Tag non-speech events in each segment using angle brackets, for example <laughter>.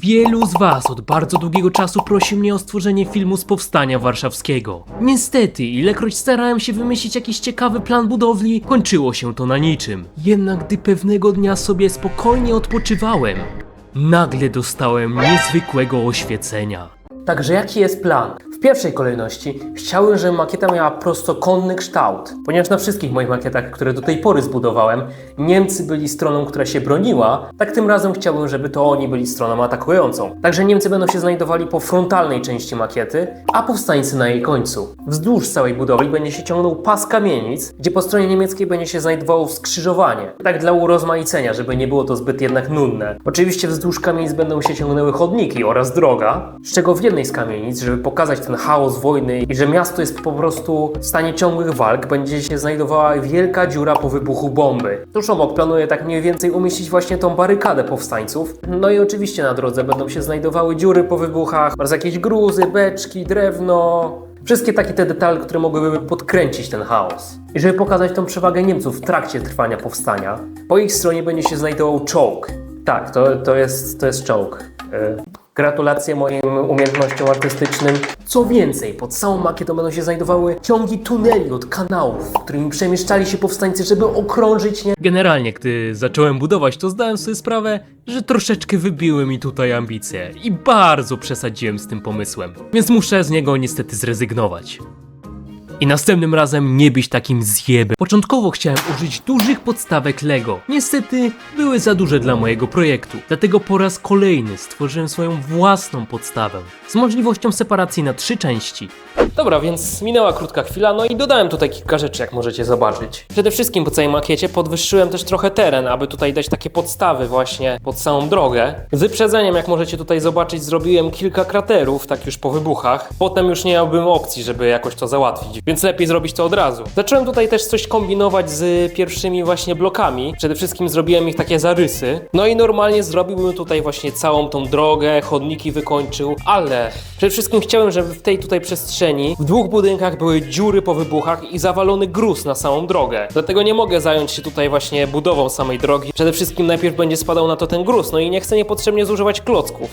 Wielu z Was od bardzo długiego czasu prosi mnie o stworzenie filmu z powstania warszawskiego. Niestety, ilekroć starałem się wymyślić jakiś ciekawy plan budowli, kończyło się to na niczym. Jednak gdy pewnego dnia sobie spokojnie odpoczywałem, nagle dostałem niezwykłego oświecenia. Także jaki jest plan? W pierwszej kolejności chciałem, żeby makieta miała prostokątny kształt, ponieważ na wszystkich moich makietach, które do tej pory zbudowałem, Niemcy byli stroną, która się broniła, tak tym razem chciałbym, żeby to oni byli stroną atakującą. Także Niemcy będą się znajdowali po frontalnej części makiety, a powstańcy na jej końcu. Wzdłuż całej budowli będzie się ciągnął pas kamienic, gdzie po stronie niemieckiej będzie się znajdowało skrzyżowanie. Tak dla urozmaicenia, żeby nie było to zbyt jednak nudne. Oczywiście wzdłuż kamienic będą się ciągnęły chodniki oraz droga, z czego w jednej z kamienic, żeby pokazać ten chaos wojny i że miasto jest po prostu w stanie ciągłych walk, będzie się znajdowała wielka dziura po wybuchu bomby. Tuż obok planuję tak mniej więcej umieścić właśnie tą barykadę powstańców. No i oczywiście na drodze będą się znajdowały dziury po wybuchach oraz jakieś gruzy, beczki, drewno, Wszystkie takie te detale, które mogłyby podkręcić ten chaos. I żeby pokazać tą przewagę Niemców w trakcie trwania powstania, po ich stronie będzie się znajdował czołg. Tak, to, to, jest, to jest czołg. E, Gratulacje moim umiejętnościom artystycznym. Co więcej, pod całą makietą będą się znajdowały ciągi tuneli od kanałów, którymi przemieszczali się powstańcy, żeby okrążyć nie. Generalnie, gdy zacząłem budować, to zdałem sobie sprawę, że troszeczkę wybiły mi tutaj ambicje i bardzo przesadziłem z tym pomysłem, więc muszę z niego niestety zrezygnować. I następnym razem nie być takim zjebem. Początkowo chciałem użyć dużych podstawek Lego. Niestety były za duże dla mojego projektu. Dlatego po raz kolejny stworzyłem swoją własną podstawę. Z możliwością separacji na trzy części. Dobra, więc minęła krótka chwila, no i dodałem tutaj kilka rzeczy, jak możecie zobaczyć. Przede wszystkim po całej makiecie podwyższyłem też trochę teren, aby tutaj dać takie podstawy właśnie pod całą drogę. Z wyprzedzeniem, jak możecie tutaj zobaczyć, zrobiłem kilka kraterów, tak już po wybuchach. Potem już nie miałbym opcji, żeby jakoś to załatwić, więc lepiej zrobić to od razu. Zacząłem tutaj też coś kombinować z pierwszymi właśnie blokami. Przede wszystkim zrobiłem ich takie zarysy. No i normalnie zrobiłbym tutaj właśnie całą tą drogę, chodniki wykończył, ale przede wszystkim chciałem, żeby w tej tutaj przestrzeni w dwóch budynkach były dziury po wybuchach i zawalony gruz na samą drogę. Dlatego nie mogę zająć się tutaj właśnie budową samej drogi. Przede wszystkim najpierw będzie spadał na to ten gruz, no i nie chcę niepotrzebnie zużywać klocków.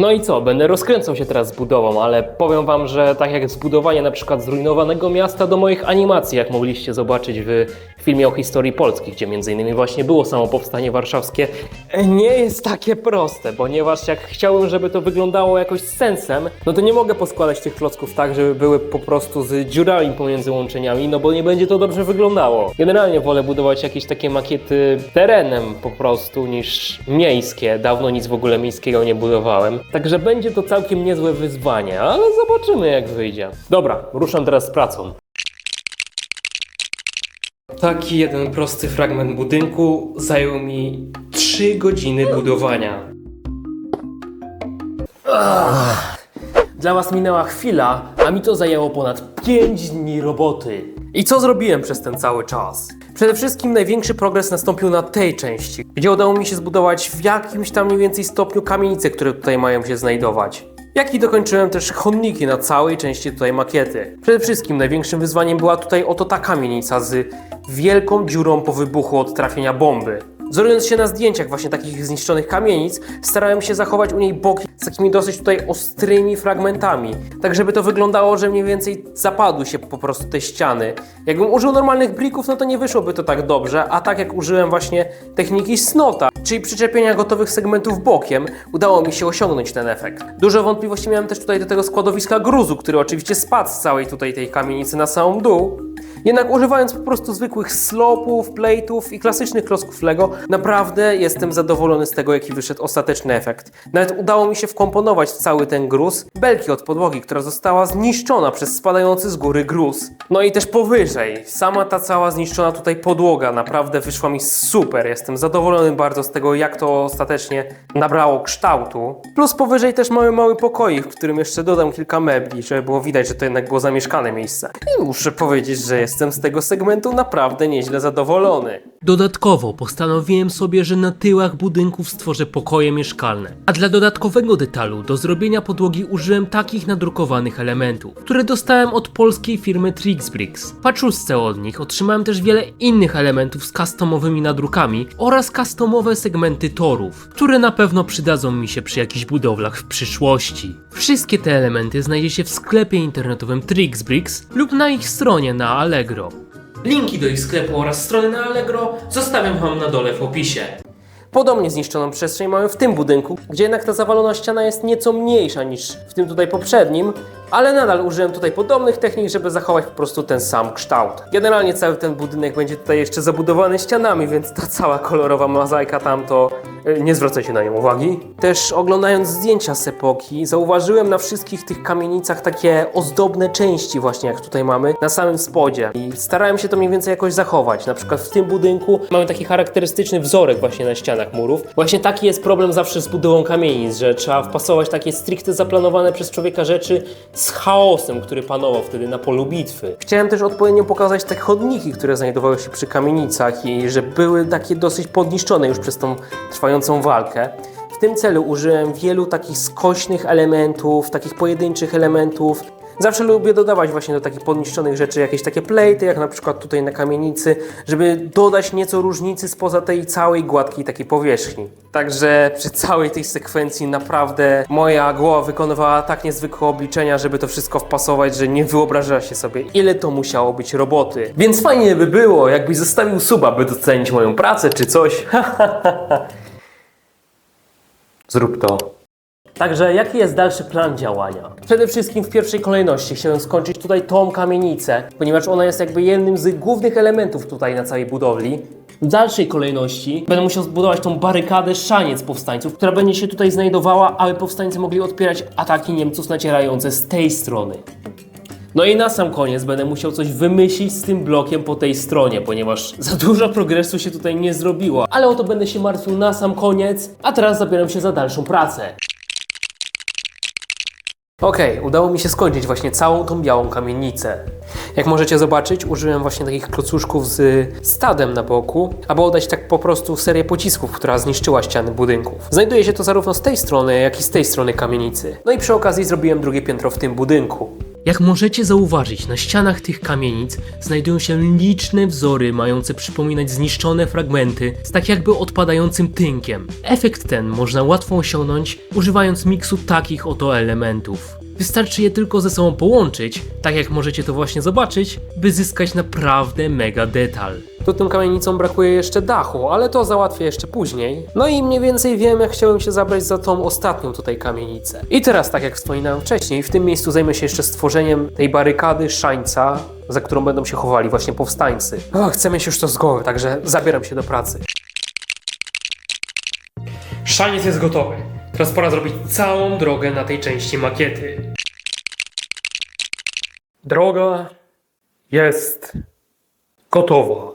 No i co, będę rozkręcał się teraz z budową, ale powiem wam, że tak jak zbudowanie na przykład zrujnowanego miasta do moich animacji, jak mogliście zobaczyć w filmie o historii Polski, gdzie między innymi właśnie było samo powstanie warszawskie, nie jest takie proste, ponieważ jak chciałbym, żeby to wyglądało jakoś z sensem, no to nie mogę poskładać tych klocków tak, żeby były po prostu z dziurami pomiędzy łączeniami, no bo nie będzie to dobrze wyglądało. Generalnie wolę budować jakieś takie makiety terenem po prostu niż miejskie. Dawno nic w ogóle miejskiego nie budowałem. Także będzie to całkiem niezłe wyzwanie, ale zobaczymy jak wyjdzie. Dobra, ruszam teraz z pracą. Taki jeden prosty fragment budynku zajął mi 3 godziny budowania. Dla Was minęła chwila, a mi to zajęło ponad 5 dni roboty. I co zrobiłem przez ten cały czas? Przede wszystkim największy progres nastąpił na tej części, gdzie udało mi się zbudować w jakimś tam mniej więcej stopniu kamienice, które tutaj mają się znajdować. Jak i dokończyłem też chodniki na całej części tutaj makiety. Przede wszystkim największym wyzwaniem była tutaj oto ta kamienica z wielką dziurą po wybuchu od trafienia bomby. Wzorując się na zdjęciach właśnie takich zniszczonych kamienic, starałem się zachować u niej boki z takimi dosyć tutaj ostrymi fragmentami, tak żeby to wyglądało, że mniej więcej zapadły się po prostu te ściany. Jakbym użył normalnych brików, no to nie wyszłoby to tak dobrze, a tak jak użyłem właśnie techniki snota, czyli przyczepienia gotowych segmentów bokiem, udało mi się osiągnąć ten efekt. Dużo wątpliwości miałem też tutaj do tego składowiska gruzu, który oczywiście spadł z całej tutaj tej kamienicy na samą dół, jednak używając po prostu zwykłych slopów, plate'ów i klasycznych klocków Lego, naprawdę jestem zadowolony z tego, jaki wyszedł ostateczny efekt. Nawet udało mi się wkomponować cały ten gruz belki od podłogi, która została zniszczona przez spadający z góry gruz. No i też powyżej, sama ta cała zniszczona tutaj podłoga naprawdę wyszła mi super. Jestem zadowolony bardzo z tego, jak to ostatecznie nabrało kształtu. Plus powyżej też mamy mały pokoik, w którym jeszcze dodam kilka mebli, żeby było widać, że to jednak było zamieszkane miejsce. I muszę powiedzieć, że jestem z tego segmentu naprawdę nieźle zadowolony. Dodatkowo postanowiłem sobie, że na tyłach budynków stworzę pokoje mieszkalne. A dla dodatkowego detalu do zrobienia podłogi użyłem takich nadrukowanych elementów, które dostałem od polskiej firmy Trixbricks. W paczulce od nich otrzymałem też wiele innych elementów z customowymi nadrukami oraz customowe segmenty torów, które na pewno przydadzą mi się przy jakichś budowlach w przyszłości. Wszystkie te elementy znajdziecie w sklepie internetowym Trixbricks lub na ich stronie na Allegro. Linki do ich sklepu oraz strony na Allegro zostawiam wam na dole w opisie. Podobnie zniszczoną przestrzeń mamy w tym budynku, gdzie jednak ta zawalona ściana jest nieco mniejsza niż w tym tutaj poprzednim, ale nadal użyłem tutaj podobnych technik, żeby zachować po prostu ten sam kształt. Generalnie cały ten budynek będzie tutaj jeszcze zabudowany ścianami, więc ta cała kolorowa mozaika tam to e, nie zwracajcie na nią uwagi. Też oglądając zdjęcia z epoki, zauważyłem na wszystkich tych kamienicach takie ozdobne części właśnie jak tutaj mamy na samym spodzie i starałem się to mniej więcej jakoś zachować. Na przykład w tym budynku mamy taki charakterystyczny wzorek właśnie na ścianach murów. Właśnie taki jest problem zawsze z budową kamienic, że trzeba wpasować takie stricte zaplanowane przez człowieka rzeczy z chaosem, który panował wtedy na polu bitwy. Chciałem też odpowiednio pokazać te chodniki, które znajdowały się przy kamienicach i że były takie dosyć podniszczone już przez tą trwającą walkę. W tym celu użyłem wielu takich skośnych elementów, takich pojedynczych elementów. Zawsze lubię dodawać właśnie do takich podniszczonych rzeczy jakieś takie plejty, jak na przykład tutaj na kamienicy, żeby dodać nieco różnicy spoza tej całej gładkiej takiej powierzchni. Także przy całej tej sekwencji naprawdę moja głowa wykonywała tak niezwykłe obliczenia, żeby to wszystko wpasować, że nie wyobraża się sobie, ile to musiało być roboty. Więc fajnie by było, jakbyś zostawił suba, by docenić moją pracę czy coś. <laughs> Zrób to. Także jaki jest dalszy plan działania? Przede wszystkim w pierwszej kolejności chciałem skończyć tutaj tą kamienicę, ponieważ ona jest jakby jednym z głównych elementów tutaj na całej budowli. W dalszej kolejności będę musiał zbudować tą barykadę szaniec powstańców, która będzie się tutaj znajdowała, aby powstańcy mogli odpierać ataki Niemców nacierające z tej strony. No i na sam koniec będę musiał coś wymyślić z tym blokiem po tej stronie, ponieważ za dużo progresu się tutaj nie zrobiło. Ale o to będę się martwił na sam koniec, a teraz zabieram się za dalszą pracę. Okej, udało mi się skończyć właśnie całą tą białą kamienicę. Jak możecie zobaczyć, użyłem właśnie takich klocuszków z stadem na boku, aby oddać tak po prostu serię pocisków, która zniszczyła ściany budynków. Znajduje się to zarówno z tej strony, jak i z tej strony kamienicy. No i przy okazji zrobiłem drugie piętro w tym budynku. Jak możecie zauważyć, na ścianach tych kamienic znajdują się liczne wzory mające przypominać zniszczone fragmenty z tak jakby odpadającym tynkiem. Efekt ten można łatwo osiągnąć używając miksu takich oto elementów. Wystarczy je tylko ze sobą połączyć, tak jak możecie to właśnie zobaczyć, by zyskać naprawdę mega detal. Tu tym kamienicom brakuje jeszcze dachu, ale to załatwię jeszcze później. No i mniej więcej wiem, jak chciałem się zabrać za tą ostatnią tutaj kamienicę. I teraz, tak jak wspominałem wcześniej, w tym miejscu zajmę się jeszcze stworzeniem tej barykady szańca, za którą będą się chowali właśnie powstańcy. O, chcę mieć już to z głowy, także zabieram się do pracy. Szaniec jest gotowy. Teraz pora zrobić całą drogę na tej części makiety. Droga jest gotowa.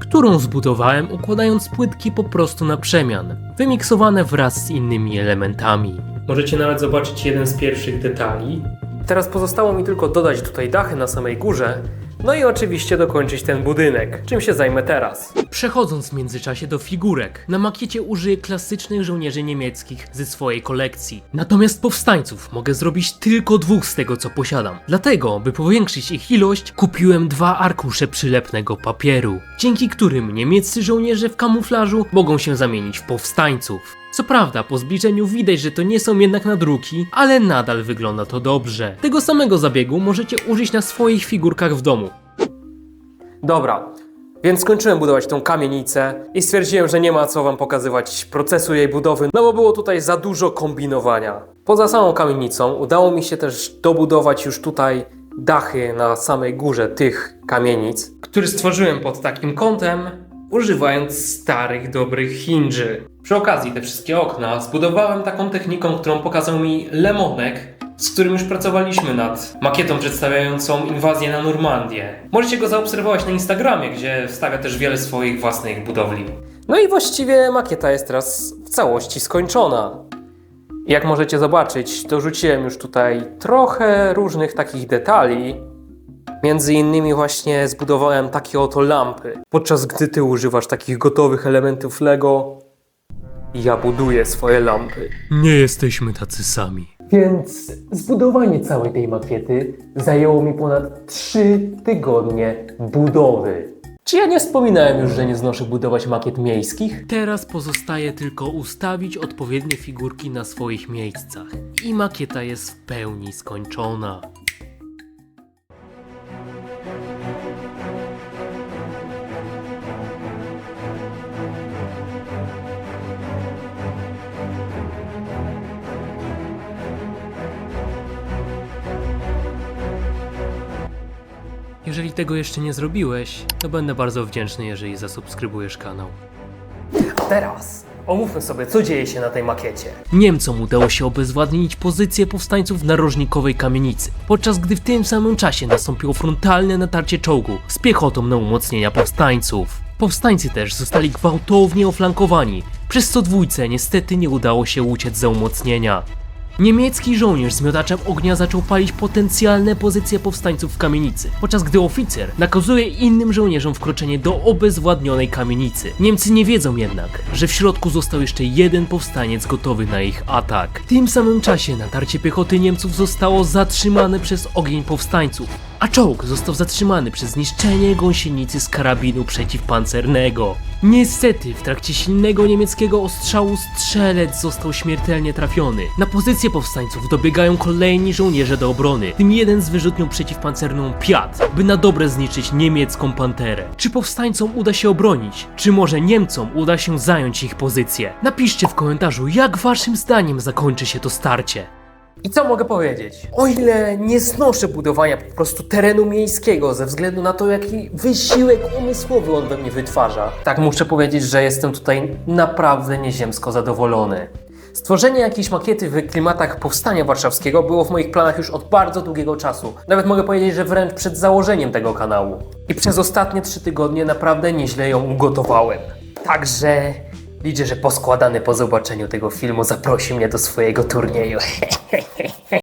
którą zbudowałem układając płytki po prostu na przemian, wymiksowane wraz z innymi elementami. Możecie nawet zobaczyć jeden z pierwszych detali. Teraz pozostało mi tylko dodać tutaj dachy na samej górze, no i oczywiście dokończyć ten budynek, czym się zajmę teraz. Przechodząc w międzyczasie do figurek, na makiecie użyję klasycznych żołnierzy niemieckich ze swojej kolekcji. Natomiast powstańców mogę zrobić tylko dwóch z tego co posiadam. Dlatego, by powiększyć ich ilość, kupiłem dwa arkusze przylepnego papieru, dzięki którym niemieccy żołnierze w kamuflażu mogą się zamienić w powstańców. Co prawda, po zbliżeniu widać, że to nie są jednak nadruki, ale nadal wygląda to dobrze. Tego samego zabiegu możecie użyć na swoich figurkach w domu. Dobra, więc skończyłem budować tą kamienicę i stwierdziłem, że nie ma co wam pokazywać procesu jej budowy, no bo było tutaj za dużo kombinowania. Poza samą kamienicą udało mi się też dobudować już tutaj dachy na samej górze tych kamienic, który stworzyłem pod takim kątem, używając starych, dobrych hinży. Przy okazji te wszystkie okna zbudowałem taką techniką, którą pokazał mi Lemonek, z którym już pracowaliśmy nad makietą przedstawiającą inwazję na Normandię. Możecie go zaobserwować na Instagramie, gdzie wstawia też wiele swoich własnych budowli. No i właściwie makieta jest teraz w całości skończona. Jak możecie zobaczyć, dorzuciłem już tutaj trochę różnych takich detali. Między innymi właśnie zbudowałem takie oto lampy. Podczas gdy ty używasz takich gotowych elementów Lego, ja buduję swoje lampy. Nie jesteśmy tacy sami. Więc zbudowanie całej tej makiety zajęło mi ponad 3 tygodnie budowy. Czy ja nie wspominałem już, że nie znoszę budować makiet miejskich? Teraz pozostaje tylko ustawić odpowiednie figurki na swoich miejscach. I makieta jest w pełni skończona. Jeżeli tego jeszcze nie zrobiłeś, to będę bardzo wdzięczny, jeżeli zasubskrybujesz kanał. Teraz omówmy sobie, co dzieje się na tej makiecie. Niemcom udało się obezwładnić pozycję powstańców w narożnikowej kamienicy, podczas gdy w tym samym czasie nastąpiło frontalne natarcie czołgu z piechotą na umocnienia powstańców. Powstańcy też zostali gwałtownie oflankowani, przez co dwójce niestety nie udało się uciec za umocnienia. Niemiecki żołnierz z miotaczem ognia zaczął palić potencjalne pozycje powstańców w kamienicy, podczas gdy oficer nakazuje innym żołnierzom wkroczenie do obezwładnionej kamienicy. Niemcy nie wiedzą jednak, że w środku został jeszcze jeden powstaniec gotowy na ich atak. W tym samym czasie natarcie piechoty Niemców zostało zatrzymane przez ogień powstańców, a czołg został zatrzymany przez zniszczenie gąsienicy z karabinu przeciwpancernego. Niestety, w trakcie silnego niemieckiego ostrzału strzelec został śmiertelnie trafiony. Na pozycję powstańców dobiegają kolejni żołnierze do obrony, tym jeden z wyrzutnią przeciwpancerną Piat, by na dobre zniszczyć niemiecką panterę. Czy powstańcom uda się obronić? Czy może Niemcom uda się zająć ich pozycję? Napiszcie w komentarzu, jak waszym zdaniem zakończy się to starcie. I co mogę powiedzieć? O ile nie znoszę budowania po prostu terenu miejskiego ze względu na to, jaki wysiłek umysłowy on we mnie wytwarza, tak muszę powiedzieć, że jestem tutaj naprawdę nieziemsko zadowolony. Stworzenie jakiejś makiety w klimatach powstania warszawskiego było w moich planach już od bardzo długiego czasu. Nawet mogę powiedzieć, że wręcz przed założeniem tego kanału. I przez ostatnie trzy tygodnie naprawdę nieźle ją ugotowałem. Także liczę, że poskładany po zobaczeniu tego filmu zaprosi mnie do swojego turnieju. <laughs>